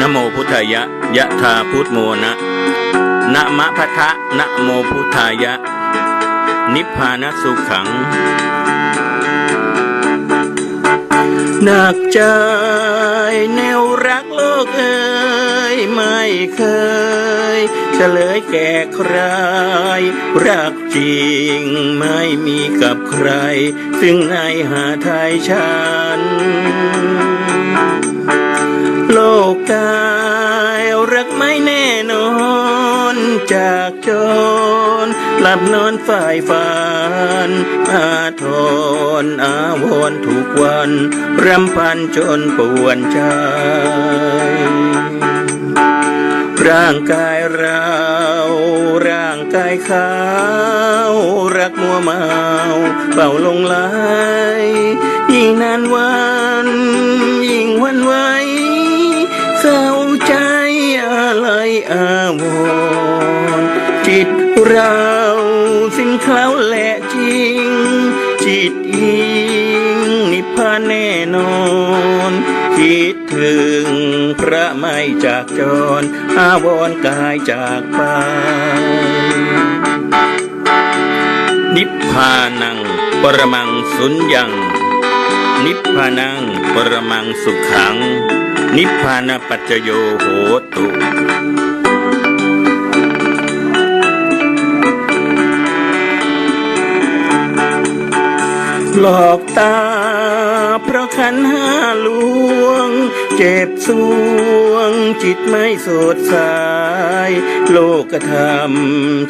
นโมพุทธายะ ยะธาพุทโมนะนะมะพะทะนะโมพุทธายะ นิพพานสุขัง หนักใจแนวรักโลกเอ่ยไม่เคยเฉลยแก่ใคร รักจริงไม่มีกับใคร ซึ่งในหาไทยฉัน โลกกายรักไม่แน่นอน จากจนหลับนอนฝ่ายฝันอาทรอาวรณ์ทุกวันรำพันจนปวนใจ ร่างกายเราร่างกายเขารักมัวเมาเป่าลงไหลยิ่งนานวัน เราสิ้นเคล้าและจริง จิตอิงนิพพานแน่นอน คิดถึงพระไม่จากจรอาวรกายจากไปนิพพานังปรมังสุญญัง นิพพานังปรมังสุขัง นิพพานปัจจโยโหตุ หลอกตา เพราะขันห้าลวง เจ็บสวง จิตไม่สดใสโลกธรรม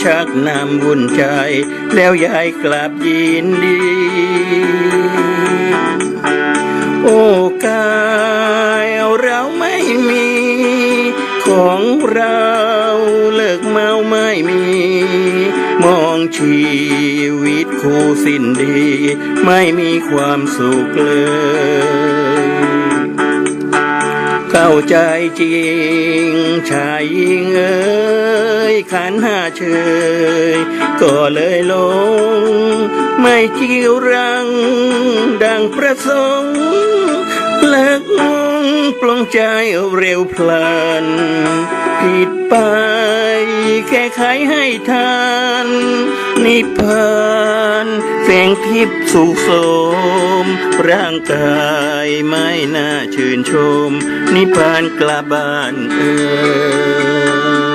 ชักนำวุ่นใจ แล้วยายกลับยินดี โอกายเราไม่มีของเรา องชีวิตคู่สิ้นดี ไม่มีความสุขเลย เข้าใจจริง ชายหญิงเอ้ยขันห้าเชย ก็เลยลง ไม่จิวรัง ดังประสงค์เลิกงงปลงใจเร็วพลัน ผิดไป แก้ไขให้ทานนิพพานแสงทิพย์สุขสม ร่างกายไม่น่าชื่นชม นิพพานกลับบ้านเออ